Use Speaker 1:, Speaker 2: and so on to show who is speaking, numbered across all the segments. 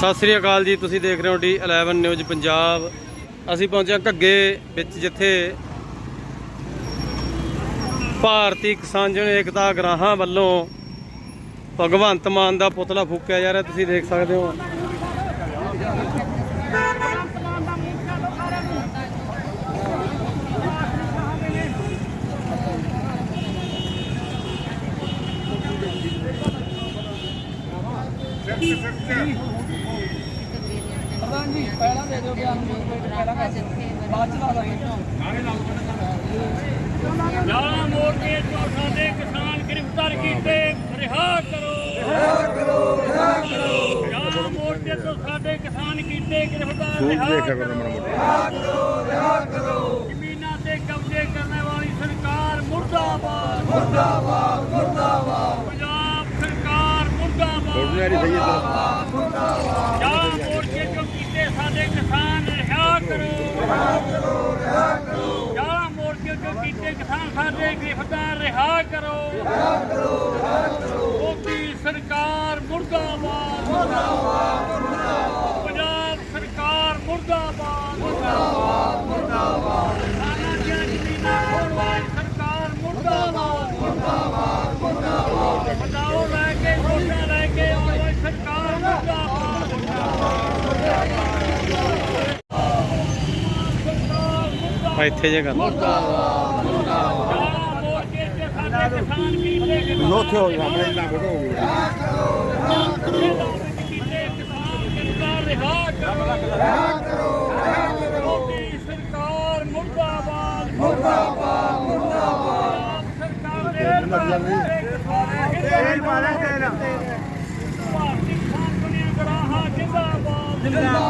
Speaker 1: ਸਤਿ ਸ੍ਰੀ ਅਕਾਲ ਜੀ, ਤੁਸੀਂ ਦੇਖ ਰਹੇ ਹੋ ਡੀ 11 ਨਿਊਜ਼ ਪੰਜਾਬ। ਅਸੀਂ ਪਹੁੰਚੇ ਹਾਂ ਘੱਗੇ ਵਿੱਚ, ਜਿੱਥੇ ਭਾਰਤੀ ਕਿਸਾਨ ਜਨ ਏਕਤਾ ਗਰਾਹਾਂ ਵੱਲੋਂ ਭਗਵੰਤ ਮਾਨ ਦਾ ਪੁਤਲਾ ਫੂਕਿਆ ਜਾ ਰਿਹਾ। ਤੁਸੀਂ ਦੇਖ ਸਕਦੇ ਹੋ
Speaker 2: ਪ੍ਰਧਾਨ ਜੀ ਪਹਿਲਾਂ ਦੇ ਦਿਓ ਬਿਆਨ ਨੂੰ ਪਹਿਲਾਂ ਕਰ ਦਿਓ ਬਾਅਦ ਚ ਲਾ ਦਾਂਗੇ
Speaker 3: ਜਾਲਾ ਮੋਰਚੇ ਤੋਂ ਸਾਡੇ ਕਿਸਾਨ ਗ੍ਰਿਫਤਾਰ ਕੀਤੇ ਰਿਹਾ ਕਰੋ। ਰਿਹਾ ਕਰੋ ਰਿਹਾ ਕਰੋ। ਜਾਲਾ ਮੋਰਚੇ ਤੋਂ ਸਾਡੇ ਕਿਸਾਨ ਕੀਤੇ ਗ੍ਰਿਫਤਾਰ ਰਿਹਾ ਕਰੋ ਰਿਹਾ ਕਰੋ। ਰਿਹਾ ਕਰੋ ਜ਼ਮੀਨਾਂ ਤੇ ਕਬਜ਼ੇ ਕਰਨ ਵਾਲੀ ਸਰਕਾਰ ਮੁਰਦਾਬਾਦ। ਮੁਰਦਾਬਾਦ। ਮੁਰਦਾਬਾਦ ਪੰਜਾਬ ਸਰਕਾਰ ਮੁਰਦਾਬਾਦ ਮੁਰਦਾਬਾਦ। ਜਾਲਾ ਮੋਰਚੇ ਤੋਂ ਕੀਤੇ ਸਾਡੇ ਕਿਸਾਨ ਰਿਹਾ ਕਰੋ। ਮੋਰਚੇ ਤੋਂ ਕੀਤੇ ਕਿਸਾਨ ਸਾਡੇ ਗ੍ਰਿਫਤਾਰ, ਰਿਹਾ ਕਰੋ। ਰਿਹਾ ਕਰੋ ਰਿਹਾ ਕਰੋ ਮੋਦੀ ਸਰਕਾਰ ਮੁਰਦਾਬਾਦ। ਮੁਰਦਾਬਾਦ ਮੁਰਦਾਬਾਦ ਪੰਜਾਬ ਸਰਕਾਰ ਮੁਰਦਾਬਾਦ ਮੁਰਦਾਬਾਦ ਮੁਰਦਾਬਾਦ ਕਿਸਾਨਾਂ ਦੀਆਂ ਜ਼ਮੀਨਾਂ ਖੋਣ ਵਾਲੀ ਸਰਕਾਰ ਮੁਰਦਾਬਾਦ ਮੁਰਦਾਬਾਦ ਮੁਰਦਾਬਾਦ ਬਚਾਓ ਲੈ ਕੇ ਵੋਟਾਂ ਲੈ ਕੇ ਆਉਣ ਵਾਲੀ ਸਰਕਾਰ ਮੁਰਦਾਬਾਦ
Speaker 1: ਆ ਇੱਥੇ ਜੇ ਗੱਲ
Speaker 3: ਉੱਥੇ ਹੋ ਜਾ ਆਪਣੇ ਕਿਰਦਾਰ ਰਿਹਾ ਕਰੋ ਮੋਦੀ ਸਰਕਾਰ ਮੁਰਦਾਬਾਦ। ਮੁਰਦਾਬਾਦ ਮੁਰਦਾਬਾਦ ਸਰਕਾਰ ਤੇਲ। ਭਾਰਤੀ ਕਿਸਾਨ ਦੁਨੀਆ ਗਰਾਹਾਂ ਜਿੰਦਾਬਾਦ। ਜਿੰਦਾਬਾਦ।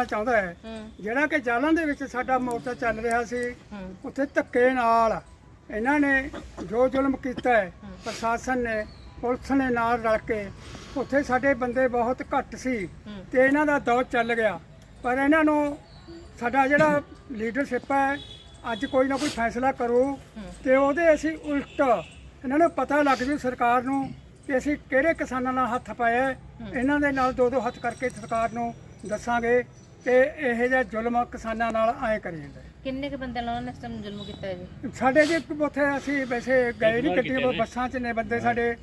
Speaker 4: ਕਰਨਾ ਚਾਹੁੰਦਾ ਹੈ। ਜਿਹੜਾ ਕਿ ਜਾਲਾਂ ਦੇ ਵਿੱਚ ਸਾਡਾ ਮੋਰਚਾ ਚੱਲ ਰਿਹਾ ਸੀ ਉੱਥੇ ਧੱਕੇ ਨਾਲ ਇਹਨਾਂ ਨੇ ਜੋ ਜ਼ੁਲਮ ਕੀਤਾ ਹੈ ਪ੍ਰਸ਼ਾਸਨ ਨੇ ਪੁਲਿਸ ਨੇ ਨਾਲ ਰਲ ਕੇ ਉੱਥੇ ਸਾਡੇ ਬੰਦੇ ਬਹੁਤ ਘੱਟ ਸੀ ਤੇ ਇਹਨਾਂ ਦਾ ਦੌਰ ਚੱਲ ਗਿਆ। ਪਰ ਇਹਨਾਂ ਨੂੰ ਸਾਡਾ ਜਿਹੜਾ ਲੀਡਰਸ਼ਿਪ ਹੈ ਅੱਜ ਕੋਈ ਨਾ ਕੋਈ ਫੈਸਲਾ ਕਰੂ ਤੇ ਉਹਦੇ ਅਸੀਂ ਉਲਟ ਇਹਨਾਂ ਨੂੰ ਪਤਾ ਲੱਗ ਜੂ ਸਰਕਾਰ ਨੂੰ ਕਿ ਅਸੀਂ ਕਿਹੜੇ ਕਿਸਾਨਾਂ ਨਾਲ ਹੱਥ ਪਾਇਆ। ਇਹਨਾਂ ਦੇ ਨਾਲ ਦੋ ਦੋ ਹੱਥ ਕਰਕੇ ਸਰਕਾਰ ਨੂੰ ਦੱਸਾਂਗੇ ਕਿ ਇਹ ਜਿਹਾ ਜ਼ੁਲਮ ਕਿਸਾਨਾਂ ਨਾਲ ਐ ਕਰੀ ਜਾਂਦਾ ਹੈ।
Speaker 2: ਕਿੰਨੇ ਕ ਬੰਦੇ ਨਾਲ ਉਹਨੇ ਇਸ ਟਾਈਮ ਜ਼ੁਲਮ ਕੀਤਾ ਹੈ ਜੀ?
Speaker 4: ਸਾਡੇ ਜੇ ਉੱਥੇ ਅਸੀਂ ਵੈਸੇ ਗਏ ਨਹੀਂ ਗੱਡੀਆਂ ਬੱਸਾਂ 'ਚ ਨੇ ਬੰਦੇ ਸਾਡੇ।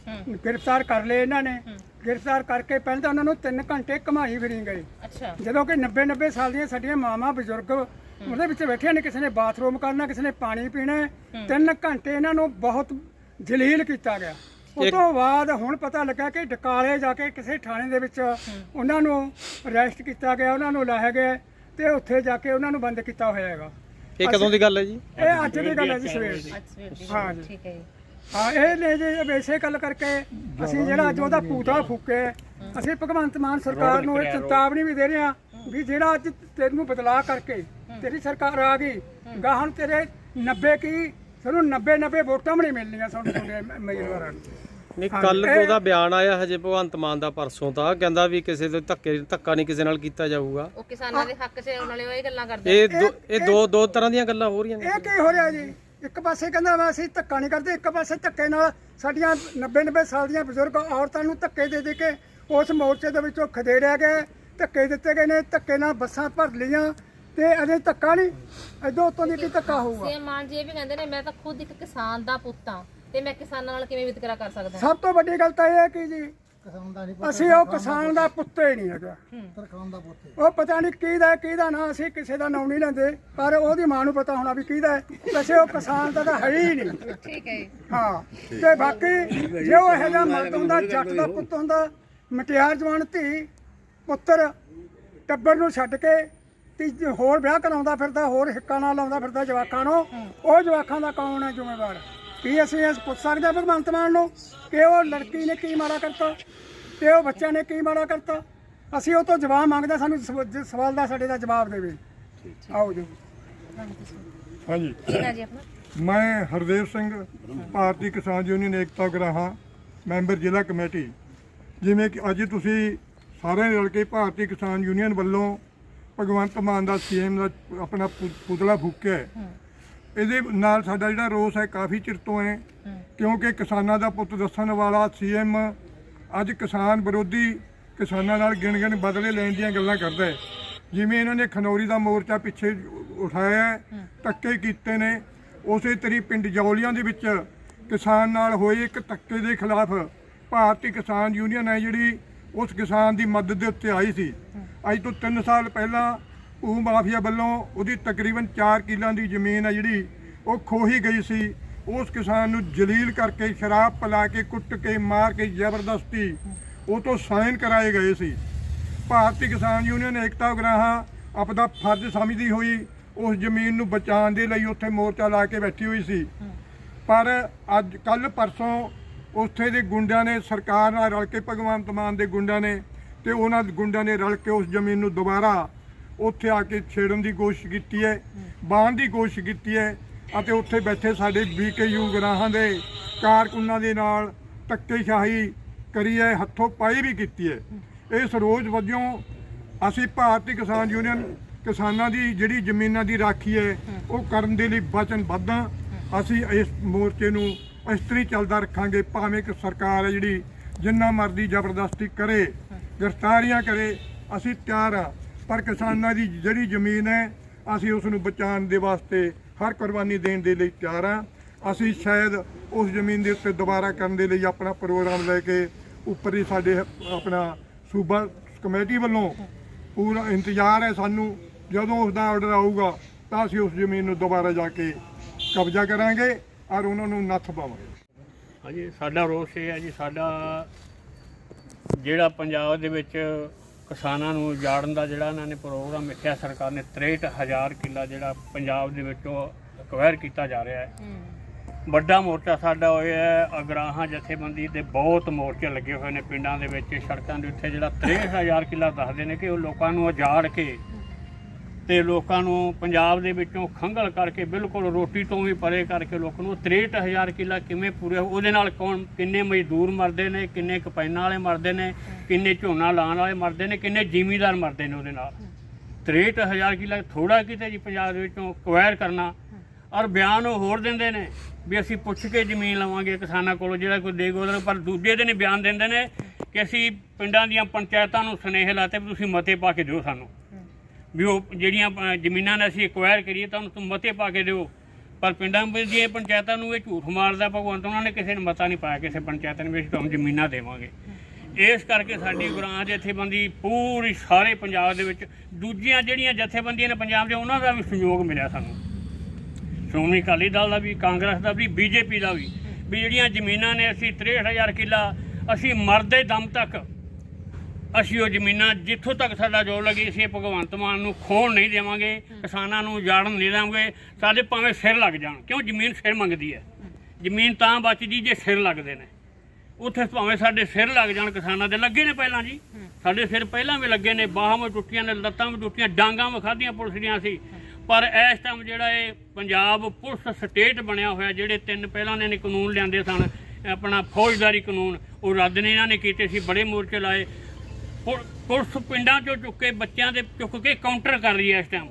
Speaker 4: ਗ੍ਰਿਫਤਾਰ ਕਰ ਲਏ ਇਹਨਾਂ ਨੇ। ਗ੍ਰਿਫਤਾਰ ਕਰਕੇ ਪਹਿਲਾਂ ਤਾਂ ਉਹਨਾਂ ਨੂੰ 3 ਘੰਟੇ ਘਮਾਈ ਫਿਰੀ ਗਏ।
Speaker 2: ਅੱਛਾ।
Speaker 4: ਜਦੋਂ ਕਿ 90 90 ਸਾਲ ਦੀਆਂ ਸਾਡੀਆਂ ਮਾਵਾਂ ਬਜ਼ੁਰਗ ਉਹਦੇ ਵਿੱਚ ਬੈਠੇ ਨੇ ਕਿਸੇ ਨੇ ਬਾਥਰੂਮ ਕਰਨਾ ਕਿਸੇ ਨੇ ਪਾਣੀ ਪੀਣਾ। ਹੈ। ਤਿੰਨ ਘੰਟੇ ਇਹਨਾਂ ਨੂੰ ਬਹੁਤ ਜਲੀਲ ਕੀਤਾ ਗਿਆ। ਉਸ ਤੋਂ ਬਾਅਦ ਹੁਣ ਪਤਾ ਲੱਗਾ ਕਿ ਡਕਾਲੇ ਜਾ ਕੇ ਕਿਸੇ ਥਾਣੇ ਦੇ ਵਿੱਚ ਉਹਨਾਂ ਨੂੰ ਅਰੈਸਟ ਕੀਤਾ ਗਿਆ ਉਹਨਾਂ ਨੂੰ ਲਾਇਆ ਗਿਆ ਤੇ ਉੱਥੇ ਜਾ ਕੇ ਉਹਨਾਂ ਨੂੰ ਬੰਦ ਕੀਤਾ ਹੋਇਆ ਹੈਗਾ।
Speaker 1: ਇਹ ਕਦੋਂ ਦੀ ਗੱਲ ਹੈ ਜੀ?
Speaker 4: ਇਹ ਅੱਜ ਦੀ ਗੱਲ ਹੈ ਜੀ ਸਵੇਰ ਦੀ। ਹਾਂ ਜੀ।
Speaker 2: ਠੀਕ ਹੈ ਜੀ।
Speaker 4: ਹਾਂ ਇਹ ਨੇ ਜੀ ਵੈਸੇ ਗੱਲ ਕਰਕੇ ਅਸੀਂ ਜਿਹੜਾ ਅੱਜ ਉਹਦਾ ਪੂਤਾ ਫੂਕੇ ਅਸੀਂ ਭਗਵੰਤ ਮਾਨ ਸਰਕਾਰ ਨੂੰ ਇਹ ਚੇਤਾਵਨੀ ਵੀ ਦੇ ਰਹੇ ਹਾਂ ਵੀ ਜਿਹੜਾ ਅੱਜ ਤੈਨੂੰ ਬਦਲਾਅ ਕਰਕੇ ਤੇਰੀ ਸਰਕਾਰ ਆ ਗਈ ਗਾਹਾਂ ਤੇਰੇ 90 ਕੀ ਸਾਨੂੰ 90 90 ਵੋਟਾਂ ਵੀ ਨਹੀਂ ਮਿਲਣੀਆਂ ਸਾਨੂੰ ਤੁਹਾਡੇ ਉਮੀਦਵਾਰਾਂ ਨੂੰ।
Speaker 1: ਨਹੀਂ ਕੱਲ ਉਹਦਾ ਬਿਆਨ ਆਇਆ ਹਜੇ ਭਗਵੰਤ ਮਾਨ ਦਾ ਪਰਸੋਂ ਤਾਂ ਕਹਿੰਦਾ ਵੀ ਕਿਸੇ ਦੇ ਧੱਕੇ ਧੱਕਾ ਨਹੀਂ ਕਿਸੇ ਨਾਲ ਕੀਤਾ ਜਾਊਗਾ।
Speaker 2: ਉਹ ਕਿਸਾਨਾਂ ਦੇ ਹੱਕ 'ਚ ਆਉਣ ਵਾਲੇ ਉਹ ਇਹ ਗੱਲਾਂ ਕਰਦੇ
Speaker 1: ਇਹ ਦੋ ਇਹ ਦੋ ਦੋ ਤਰ੍ਹਾਂ ਦੀਆਂ ਗੱਲਾਂ ਹੋ ਰਹੀਆਂ ਨੇ।
Speaker 4: ਇਹ ਕੀ ਹੋ ਰਿਹਾ ਜੀ? ਇੱਕ ਪਾਸੇ ਕਹਿੰਦਾ ਵਾ ਅਸੀਂ ਧੱਕਾ ਨਹੀਂ ਕਰਦੇ ਇੱਕ ਪਾਸੇ ਧੱਕੇ ਨਾਲ ਸਾਡੀਆਂ 90 90 ਸਾਲ ਦੀਆਂ ਬਜ਼ੁਰਗ ਔਰਤਾਂ ਨੂੰ ਧੱਕੇ ਦੇ ਦੇ ਕੇ ਉਸ ਮੋਰਚੇ ਦੇ ਵਿੱਚੋਂ ਖਦੇੜਿਆ ਗਿਆ ਧੱਕੇ ਦਿੱਤੇ ਗਏ ਨੇ ਧੱਕੇ ਨਾਲ ਬੱਸਾਂ ਭਰ ਲਈਆਂ ਤੇ ਅਜੇ ਧੱਕਾ ਨਹੀਂ ਇਦੋਂ ਉੱਤੋਂ ਦੀ ਕੀ ਧੱਕਾ ਹੋਊਗਾ?
Speaker 5: ਸੀਐਮ ਮਾਨ ਜੀ ਇਹ ਵੀ ਕਹਿੰਦੇ ਨੇ ਮੈਂ ਤਾਂ ਖੁਦ ਇੱਕ ਕਿਸਾਨ ਦਾ ਪੁੱਤ ਹਾਂ। ਤੇ ਮੈਂ ਕਿਸਾਨਾਂ ਨਾਲ ਕਿਵੇਂ ਵਿਤਕਰਾ ਕਰ ਸਕਦਾ?
Speaker 4: ਸਭ ਤੋਂ ਵੱਡੀ ਗੱਲ ਤਾਂ ਇਹ ਹੈ ਕਿ ਜੀ ਅਸੀਂ ਉਹ ਕਿਸਾਨ ਦਾ ਪੁੱਤ ਹੀ ਨਹੀਂ ਹੈਗਾ। ਉਹ ਪਤਾ ਨਹੀਂ ਕਿਹਦਾ ਕਿਹਦਾ ਨਾ ਅਸੀਂ ਕਿਸੇ ਦਾ ਨਾਮ ਨਹੀਂ ਲੈਂਦੇ ਪਰ ਉਹਦੀ ਮਾਂ ਨੂੰ ਪਤਾ ਹੋਣਾ ਵੀ ਕਿਹਦਾ ਹੈ। ਵੈਸੇ ਉਹ ਕਿਸਾਨ ਦਾ ਤਾਂ ਹੈ ਹੀ ਨਹੀਂ।
Speaker 5: ਠੀਕ ਹੈ
Speaker 4: ਹਾਂ ਤੇ ਬਾਕੀ ਜੇ ਉਹ ਇਹੋ ਜਿਹਾ ਮਰਦ ਹੁੰਦਾ ਜੱਟ ਦਾ ਪੁੱਤ ਹੁੰਦਾ ਮਟਿਆਰ ਜਵਾਨ ਧੀ ਪੁੱਤਰ ਟੱਬਰ ਨੂੰ ਛੱਡ ਕੇ ਤੀਜ ਹੋਰ ਵਿਆਹ ਕਰਾਉਂਦਾ ਫਿਰਦਾ ਹੋਰ ਹਿੱਕਾ ਨਾਲ ਲਾਉਂਦਾ ਫਿਰਦਾ ਜਵਾਕਾਂ ਨੂੰ ਉਹ ਜਵਾਕਾਂ ਦਾ ਕੌਣ ਹੈ ਜ਼ਿੰਮੇਵਾਰ? ਕੀ ਅਸੀਂ ਇਸ ਪੁੱਛ ਸਕਦੇ ਹਾਂ ਭਗਵੰਤ ਮਾਨ ਨੂੰ ਕਿ ਉਹ ਲੜਕੀ ਨੇ ਕੀ ਮਾੜਾ ਕਰਤਾ ਤੇ ਉਹ ਬੱਚਿਆਂ ਨੇ ਕੀ ਮਾੜਾ ਕਰਤਾ। ਅਸੀਂ ਉਹ ਤੋਂ ਜਵਾਬ ਮੰਗਦੇ ਸਾਨੂੰ ਸਵ- ਸਵਾਲ ਦਾ ਸਾਡੇ ਦਾ ਜਵਾਬ ਦੇਵੇ। ਆਓ ਜੀ।
Speaker 6: ਹਾਂਜੀ।
Speaker 5: ਜੀ ਆਪਣਾ?
Speaker 6: ਮੈਂ ਹਰਦੇਵ ਸਿੰਘ ਭਾਰਤੀ ਕਿਸਾਨ ਯੂਨੀਅਨ ਏਕਤਾ ਗਰਾਹਾਂ ਮੈਂਬਰ ਜ਼ਿਲ੍ਹਾ ਕਮੇਟੀ। ਜਿਵੇਂ ਕਿ ਅੱਜ ਤੁਸੀਂ ਸਾਰਿਆਂ ਨੇ ਰਲ ਕੇ ਭਾਰਤੀ ਕਿਸਾਨ ਯੂਨੀਅਨ ਵੱਲੋਂ ਭਗਵੰਤ ਮਾਨ ਦਾ ਸੀਐਮ ਦਾ ਆਪਣਾ ਪੁ- ਪੁਤਲਾ ਫੂਕਿਆ ਹੈ। ਇਹਦੇ ਨਾਲ ਸਾਡਾ ਜਿਹੜਾ ਰੋਸ ਹੈ ਕਾਫੀ ਚਿਰ ਤੋਂ ਹੈ ਕਿਉਂਕਿ ਕਿਸਾਨਾਂ ਦਾ ਪੁੱਤ ਦੱਸਣ ਵਾਲਾ ਸੀਐਮ ਅੱਜ ਕਿਸਾਨ ਵਿਰੋਧੀ ਕਿਸਾਨਾਂ ਨਾਲ ਗਿਣ ਗਿਣ ਬਦਲੇ ਲੈਣ ਦੀਆਂ ਗੱਲਾਂ ਕਰਦਾ ਹੈ। ਜਿਵੇਂ ਇਹਨਾਂ ਨੇ ਖਨੌਰੀ ਦਾ ਮੋਰਚਾ ਪਿੱਛੇ ਉਠਾਇਆ ਧੱਕੇ ਕੀਤੇ ਨੇ ਉਸੇ ਤਰੀ ਪਿੰਡ ਜੌਲੀਆਂ ਦੇ ਵਿੱਚ ਕਿਸਾਨ ਨਾਲ ਹੋਏ ਇੱਕ ਧੱਕੇ ਦੇ ਖਿਲਾਫ ਭਾਰਤੀ ਕਿਸਾਨ ਯੂਨੀਅਨ ਹੈ ਜਿਹੜੀ ਉਸ ਕਿਸਾਨ ਦੀ ਮਦਦ ਦੇ ਉੱਤੇ ਆਈ ਸੀ। ਅੱਜ ਤੋਂ 3 ਸਾਲ ਪਹਿਲਾਂ ਭੂ ਮਾਫੀਆ ਵੱਲੋਂ ਉਹਦੀ ਤਕਰੀਬਨ 4 ਕਿੱਲਾਂ ਦੀ ਜ਼ਮੀਨ ਹੈ ਜਿਹੜੀ, ਉਹ ਖੋਹੀ ਗਈ ਸੀ। ਉਸ ਕਿਸਾਨ ਨੂੰ ਜਲੀਲ ਕਰਕੇ ਸ਼ਰਾਬ ਪਿਲਾ ਕੇ, ਕੁੱਟ ਕੇ, ਮਾਰ ਕੇ ਜ਼ਬਰਦਸਤੀ ਉਹ ਤੋਂ ਸਾਈਨ ਕਰਾਏ ਗਏ ਸੀ। ਭਾਰਤੀ ਕਿਸਾਨ ਯੂਨੀਅਨ ਏਕਤਾ ਉਗਰਾਹਾਂ ਆਪਦਾ ਫਰਜ਼ ਸਮਝਦੀ ਹੋਈ ਉਸ ਜ਼ਮੀਨ ਨੂੰ ਬਚਾਉਣ ਦੇ ਲਈ ਉੱਥੇ ਮੋਰਚਾ ਲਾ ਕੇ ਬੈਠੀ ਹੋਈ ਸੀ। ਪਰ ਅੱਜ ਕੱਲ ਪਰਸੋਂ ਉੱਥੇ ਦੇ ਗੁੰਡਿਆਂ ਨੇ, ਸਰਕਾਰ ਨਾਲ ਰਲ ਕੇ ਭਗਵੰਤ ਮਾਨ ਦੇ ਗੁੰਡਿਆਂ ਨੇ ਤੇ ਉਹਨਾਂ ਗੁੰਡਿਆਂ ਨੇ ਰਲ ਕੇ ਉਸ ਜ਼ਮੀਨ ਨੂੰ ਦੁਬਾਰਾ ਉੱਥੇ ਆ ਕੇ ਛੇੜਨ ਦੀ ਕੋਸ਼ਿਸ਼ ਕੀਤੀ ਹੈ ਬਾਣ ਦੀ ਕੋਸ਼ਿਸ਼ ਕੀਤੀ ਹੈ ਅਤੇ ਉੱਥੇ ਬੈਠੇ ਸਾਡੇ ਬੀਕੇਯੂ ਗਰਾਹਾਂ ਦੇ ਕਾਰਕੁਨਾਂ ਦੇ ਨਾਲ ਧੱਕੇਸ਼ਾਹੀ ਕਰੀ ਹੈ, ਹੱਥੋਂ ਪਾਈ ਵੀ ਕੀਤੀ ਹੈ। ਇਸ ਰੋਜ਼ ਵਜੋਂ ਅਸੀਂ ਭਾਰਤੀ ਕਿਸਾਨ ਯੂਨੀਅਨ ਕਿਸਾਨਾਂ ਦੀ ਜਿਹੜੀ ਜ਼ਮੀਨਾਂ ਦੀ ਰਾਖੀ ਹੈ, ਉਹ ਕਰਨ ਦੇ ਲਈ ਵਚਨਬੱਧ ਹਾਂ ਅਸੀਂ ਇਸ ਮੋਰਚੇ ਨੂੰ ਇਸਤਰੀ ਚੱਲਦਾ ਰੱਖਾਂਗੇ, ਭਾਵੇਂ ਕਿ ਸਰਕਾਰ ਹੈ ਜਿਹੜੀ ਜਿੰਨਾ ਮਰਜ਼ੀ ਜ਼ਬਰਦਸਤੀ ਕਰੇ, ਗ੍ਰਿਫਤਾਰੀਆਂ ਕਰੇ, ਅਸੀਂ ਤਿਆਰ ਹਾਂ। ਪਰ ਕਿਸਾਨਾਂ ਦੀ ਜਿਹੜੀ ਜ਼ਮੀਨ ਹੈ, ਅਸੀਂ ਉਸ ਨੂੰ ਬਚਾਉਣ ਦੇ ਵਾਸਤੇ ਹਰ ਕੁਰਬਾਨੀ ਦੇਣ ਦੇ ਲਈ ਤਿਆਰ ਹਾਂ। ਅਸੀਂ ਸ਼ਾਇਦ ਉਸ ਜ਼ਮੀਨ ਦੇ ਉੱਤੇ ਦੁਬਾਰਾ ਕਰਨ ਦੇ ਲਈ ਆਪਣਾ ਪ੍ਰੋਗਰਾਮ ਲੈ ਕੇ ਉੱਪਰ ਹੀ ਸਾਡੇ ਆਪਣਾ ਸੂਬਾ ਕਮੇਟੀ ਵੱਲੋਂ ਪੂਰਾ ਇੰਤਜ਼ਾਰ ਹੈ ਸਾਨੂੰ। ਜਦੋਂ ਉਸ ਦਾ ਆਰਡਰ ਆਊਗਾ, ਤਾਂ ਅਸੀਂ ਉਸ ਜ਼ਮੀਨ ਨੂੰ ਦੁਬਾਰਾ ਜਾ ਕੇ ਕਬਜ਼ਾ ਕਰਾਂਗੇ ਔਰ ਉਹਨਾਂ ਨੂੰ ਨੱਥ ਪਾਵਾਂਗੇ।
Speaker 3: ਹਾਂਜੀ, ਸਾਡਾ ਰੋਸ ਇਹ ਹੈ ਜੀ, ਸਾਡਾ ਜਿਹੜਾ ਪੰਜਾਬ ਦੇ ਵਿੱਚ ਕਿਸਾਨਾਂ ਨੂੰ ਉਜਾੜਨ ਦਾ ਜਿਹੜਾ ਇਹਨਾਂ ਨੇ ਪ੍ਰੋਗਰਾਮ ਰੱਖਿਆ ਸਰਕਾਰ ਨੇ 63000 ਕਿੱਲਾ ਜਿਹੜਾ ਪੰਜਾਬ ਦੇ ਵਿੱਚੋਂ ਅਕਵਾਇਰ ਕੀਤਾ ਜਾ ਰਿਹਾ ਹੈ। ਵੱਡਾ ਮੋਰਚਾ ਸਾਡਾ ਹੋਇਆ ਹੈ ਅਗਰਾਹਾਂ ਜਥੇਬੰਦੀ ਦੇ ਬਹੁਤ ਮੋਰਚੇ ਲੱਗੇ ਹੋਏ ਨੇ ਪਿੰਡਾਂ ਦੇ ਵਿੱਚ ਸੜਕਾਂ ਦੇ ਉੱਤੇ ਜਿਹੜਾ 63000 ਕਿੱਲਾ ਦੱਸਦੇ ਨੇ ਕਿ ਉਹ ਲੋਕਾਂ ਨੂੰ ਉਜਾੜ ਕੇ ਤੇ ਲੋਕਾਂ ਨੂੰ ਪੰਜਾਬ ਦੇ ਵਿੱਚੋਂ ਖੰਗਲ ਕਰਕੇ ਬਿਲਕੁਲ ਰੋਟੀ ਤੋਂ ਵੀ ਪਰੇ ਕਰਕੇ ਲੋਕਾਂ ਨੂੰ 63000 ਕਿੱਲਾ ਕਿਵੇਂ ਪੂਰੇ, ਉਹਦੇ ਨਾਲ ਕੌਣ, ਕਿੰਨੇ ਮਜ਼ਦੂਰ ਮਰਦੇ ਨੇ, ਕਿੰਨੇ ਕਪੈਨਾਂ ਵਾਲੇ ਮਰਦੇ ਨੇ, ਕਿੰਨੇ ਝੋਨਾ ਲਾਉਣ ਵਾਲੇ ਮਰਦੇ ਨੇ, ਕਿੰਨੇ ਜ਼ਿਮੀਦਾਰ ਮਰਦੇ ਨੇ ਉਹਦੇ ਨਾਲ। 63000 ਕਿੱਲਾ ਥੋੜਾ ਕਿਤੇ ਜੀ ਪੰਜਾਬ ਦੇ ਵਿੱਚੋਂ ਕੁਐਰ ਕਰਨਾ। ਔਰ ਬਿਆਨ ਉਹ ਹੋਰ ਦਿੰਦੇ ਨੇ ਵੀ ਅਸੀਂ ਪੁੱਛ ਕੇ ਜ਼ਮੀਨ ਲਵਾਂਗੇ ਕਿਸਾਨਾਂ ਕੋਲੋਂ, ਜਿਹੜਾ ਕੋਈ ਦੇਗ ਉਹਦੇ ਪਰ ਦੂਜੇ ਦਿਨ ਬਿਆਨ ਦਿੰਦੇ ਨੇ ਕਿ ਅਸੀਂ ਪਿੰਡਾਂ ਦੀਆਂ ਪੰਚਾਇਤਾਂ ਨੂੰ ਸੁਨੇਹੇ ਲਾਤੇ ਵੀ ਤੁਸੀਂ ਮਤੇ ਪਾ ਕੇ ਦਿਓ ਸਾਨੂੰ। ਵੀ ਉਹ ਜਿਹੜੀਆਂ ਅ, ਜ਼ਮੀਨਾਂ ਨੇ ਅਸੀਂ ਐਕਵਾਇਰ ਕਰੀਏ ਤਾਂ ਉਹਨੂੰ ਮਤੇ ਪਾ ਕੇ ਦਿਓ। ਪਰ ਪਿੰਡਾਂ ਵਿੱਚ ਦੀਆਂ ਪੰਚਾਇਤਾਂ ਨੂੰ ਇਹ ਝੂਠ ਮਾਰਦਾ ਭਗਵੰਤ ਉਹਨਾਂ ਨੇ ਕਿਸੇ ਨੂੰ ਮਤਾ ਨਹੀਂ ਪਾਇਆ ਕਿਸੇ ਪੰਚਾਇਤ ਨੇ ਵੀ ਅਸੀਂ ਤੁਹਾਨੂੰ ਜ਼ਮੀਨਾਂ ਦੇਵਾਂਗੇ। ਇਸ ਕਰਕੇ ਸਾਡੀ ਗੁਰਾਂ ਜਥੇਬੰਦੀ ਪੂਰੀ ਸਾਰੇ ਪੰਜਾਬ ਦੇ ਵਿੱਚ ਦੂਜੀਆਂ ਜਿਹੜੀਆਂ ਜਥੇਬੰਦੀਆਂ ਨੇ ਪੰਜਾਬ ਦੇ ਉਹਨਾਂ ਦਾ ਵੀ ਸਹਿਯੋਗ ਮਿਲਿਆ ਸਾਨੂੰ। ਸ਼੍ਰੋਮਣੀ ਅਕਾਲੀ ਦਲ ਦਾ ਵੀ ਕਾਂਗਰਸ ਦਾ ਵੀ ਬੀਜੇਪੀ ਦਾ ਵੀ ਵੀ ਜਿਹੜੀਆਂ ਜ਼ਮੀਨਾਂ ਨੇ ਅਸੀਂ 63000 ਕਿੱਲਾ ਅਸੀਂ ਮਰਦੇ ਦਮ ਤੱਕ ਅਸੀਂ ਉਹ ਜ਼ਮੀਨਾਂ ਜਿੱਥੋਂ ਤੱਕ ਸਾਡਾ ਜੋਰ ਲੱਗੀ ਅਸੀਂ ਭਗਵੰਤ ਮਾਨ ਨੂੰ ਖੋਣ ਨਹੀਂ ਦੇਵਾਂਗੇ ਕਿਸਾਨਾਂ ਨੂੰ ਉਜਾੜਨ ਨਹੀਂ ਦੇਵਾਂਗੇ ਸਾਡੇ ਭਾਵੇਂ ਸਿਰ ਲੱਗ ਜਾਣ। ਕਿਉਂ? ਜ਼ਮੀਨ ਸਿਰ ਮੰਗਦੀ ਹੈ। ਜ਼ਮੀਨ ਤਾਂ ਬਚਦੀ ਜੇ ਸਿਰ ਲੱਗਦੇ ਨੇ। ਉੱਥੇ ਭਾਵੇਂ ਸਾਡੇ ਸਿਰ ਲੱਗ ਜਾਣ ਕਿਸਾਨਾਂ ਦੇ ਲੱਗੇ ਨੇ ਪਹਿਲਾਂ ਜੀ। ਸਾਡੇ ਸਿਰ ਪਹਿਲਾਂ ਵੀ ਲੱਗੇ ਨੇ ਬਾਹਾਂ ਵੀ ਟੁੱਟੀਆਂ ਨੇ ਲੱਤਾਂ ਵੀ ਟੁੱਟੀਆਂ ਡਾਂਗਾਂ ਵੀ ਖਾਧੀਆਂ ਪੁਲਿਸ ਦੀਆਂ ਸੀ। ਪਰ ਇਸ ਟਾਈਮ ਜਿਹੜਾ ਇਹ ਪੰਜਾਬ ਪੁਲਿਸ ਸਟੇਟ ਬਣਿਆ ਹੋਇਆ ਜਿਹੜੇ ਤਿੰਨ ਪਹਿਲਾਂ ਨੇ ਕਾਨੂੰਨ ਲਿਆਂਦੇ ਸਨ ਆਪਣਾ ਫੌਜਦਾਰੀ ਕਾਨੂੰਨ ਉਹ ਰੱਦ ਨੇ ਇਹਨਾਂ ਨੇ ਕੀਤੇ ਸੀ ਬੜੇ ਮੋਰਚੇ ਲਾਏ। ਪੁ- ਪੁਲਿਸ ਪਿੰਡਾਂ ਚੋਂ ਚੁੱਕ ਕੇ ਬੱਚਿਆਂ ਦੇ ਚੁੱਕ ਕੇ ਕਾਊਂਟਰ ਕਰ ਰਹੀ ਹੈ ਇਸ ਟਾਈਮ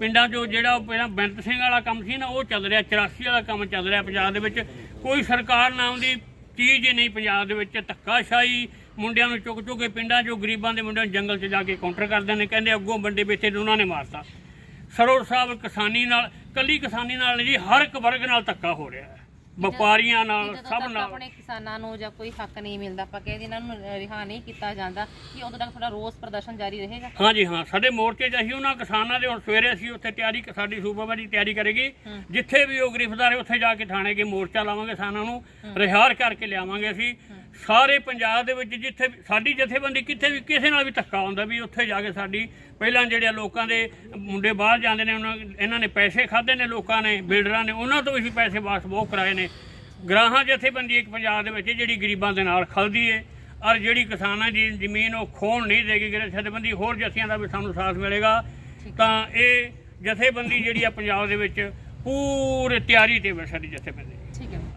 Speaker 3: ਪਿੰਡਾਂ 'ਚੋਂ ਜਿਹੜਾ ਉਹ ਪਹਿਲਾਂ ਬੈਂਤ ਸਿੰਘ ਵਾਲਾ ਕੰਮ ਸੀ ਨਾ, ਉਹ ਚੱਲ ਰਿਹਾ 84 ਵਾਲਾ ਕੰਮ ਚੱਲ ਰਿਹਾ ਪੰਜਾਬ ਦੇ ਵਿੱਚ। ਕੋਈ ਸਰਕਾਰ ਨਾਮ ਦੀ ਚੀਜ਼ ਹੀ ਨਹੀਂ ਪੰਜਾਬ ਦੇ ਵਿੱਚ। ਧੱਕਾਸ਼ਾਹੀ, ਮੁੰਡਿਆਂ ਨੂੰ ਚੁੱਕ ਚੁੱਕ ਕੇ ਪਿੰਡਾਂ 'ਚੋਂ, ਗਰੀਬਾਂ ਦੇ ਮੁੰਡਿਆਂ ਨੂੰ ਜੰਗਲ 'ਚ ਜਾ ਕੇ ਕਾਊਂਟਰ ਕਰਦੇ ਨੇ, ਕਹਿੰਦੇ ਅੱਗੋਂ ਬੰਦੇ ਬੇਚੇ ਉਹਨਾਂ ਨੇ ਮਾਰਤਾ। ਸਰੋਰ ਸਾਹਿਬ ਕਿਸਾਨੀ ਨਾਲ, ਕੱਲੀ ਕਿਸਾਨੀ ਨਾਲ ਨਹੀਂ ਜੀ, ਹਰ ਇੱਕ ਵਰਗ ਨਾਲ ਧੱਕਾ ਹੋ ਰਿਹਾ ਹੈ। ਵਪਾਰੀਆਂ ਨਾਲ
Speaker 5: ਜਦੋਂ
Speaker 3: ਸਭ
Speaker 5: ਤੱਕ
Speaker 3: ਨਾਲ।
Speaker 5: ਆਪਣੇ ਕਿਸਾਨਾਂ ਨੂੰ ਜਾਂ ਕੋਈ ਹੱਕ ਨਹੀਂ ਮਿਲਦਾ ਆਪਾਂ ਕਹਿੰਦੇ ਇਹਨਾਂ ਨੂੰ ਰਿਹਾ ਨਹੀਂ ਕੀਤਾ ਜਾਂਦਾ ਕਿ ਉਦੋਂ ਤੱਕ ਤੁਹਾਡਾ ਰੋਸ ਪ੍ਰਦਰਸ਼ਨ ਜਾਰੀ ਰਹੇਗਾ?
Speaker 3: ਹਾਂਜੀ ਹਾਂ ਸਾਡੇ ਮੋਰਚੇ 'ਚ ਅਸੀਂ ਉਹਨਾਂ ਕਿਸਾਨਾਂ ਦੇ ਹੁਣ ਸਵੇਰੇ ਅਸੀਂ ਉੱਥੇ ਤਿਆਰੀ ਸਾਡੀ ਸੂਬਾਬਾਜੀ ਤਿਆਰੀ ਕਰੇਗੀ। ਜਿੱਥੇ ਵੀ ਉਹ ਗ੍ਰਿਫਤਾਰ ਹੈ ਉੱਥੇ ਜਾ ਕੇ ਥਾਣੇ ਕੇ ਮੋਰਚਾ ਲਾਵਾਂਗੇ ਕਿਸਾਨਾਂ ਨੂੰ ਰਿਹਾਰ ਕਰਕੇ ਲਿਆਵਾਂਗੇ ਅਸੀਂ। ਸਾਰੇ ਪੰਜਾਬ ਦੇ ਵਿੱਚ ਜਿੱਥੇ ਸਾਡੀ ਜਥੇਬੰਦੀ ਕਿੱਥੇ ਵੀ ਕਿਸੇ ਨਾਲ ਵੀ ਧੱਕਾ ਹੁੰਦਾ ਵੀ ਉੱਥੇ ਜਾ ਕੇ ਸਾਡੀ ਪਹਿਲਾਂ ਜਿਹੜੇ ਲੋਕਾਂ ਦੇ ਮੁੰਡੇ ਬਾਹਰ ਜਾਂਦੇ ਨੇ ਉਹਨਾਂ ਇਹਨਾਂ ਨੇ ਪੈਸੇ ਖਾਦੇ ਨੇ ਲੋਕਾਂ ਨੇ ਬਿਲਡਰਾਂ ਨੇ ਉਹਨਾਂ ਤੋਂ ਵੀ ਪੈਸੇ ਵਾਪਸ ਬਹੁਤ ਕਰਾਏ ਨੇ। ਗ੍ਰਾਹਾਂ ਜਥੇਬੰਦੀ ਇੱਕ ਪੰਜਾਬ ਦੇ ਵਿੱਚ ਜਿਹੜੀ ਗਰੀਬਾਂ ਦੇ ਨਾਲ ਖਲਦੀ ਏ। ਔਰ ਜਿਹੜੀ ਕਿਸਾਨਾਂ ਦੀ ਜ਼ਮੀਨ ਉਹ ਖੋਣ ਨਹੀਂ ਦੇਗੀ ਜਿਹੜੇ ਜਥੇਬੰਦੀ ਹੋਰ ਜਥਿਆਂ ਦਾ ਵੀ ਸਾਨੂੰ ਸਾਥ ਮਿਲੇਗਾ ਤਾਂ ਇਹ ਜਥੇਬੰਦੀ ਜਿਹੜੀ ਆ ਪੰਜਾਬ ਦੇ ਵਿੱਚ ਪੂਰੇ ਤਿਆਰੀ ਤੇ ਸਾਡੀ ਜਥੇਬੰਦੀ।